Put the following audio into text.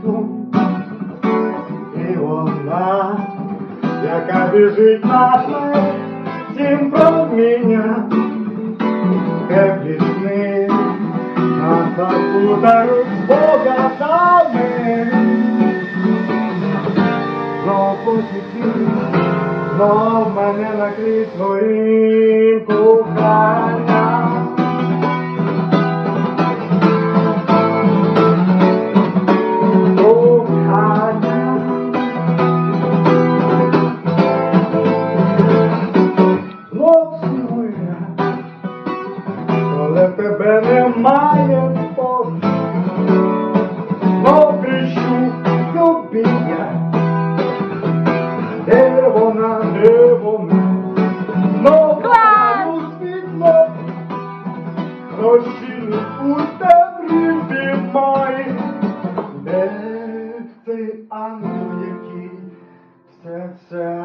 світу, і вона, яка біжить на смерть, тім проміння, теплі сни, нас запутають спогадами. Знов посвіти, знов мене накрий своїм тебе немає поруч. Знов кричу собі я. Де вона, де вона? Знов Клас! у світло, розчинить у темрі підмай. Де цей ангел, який все це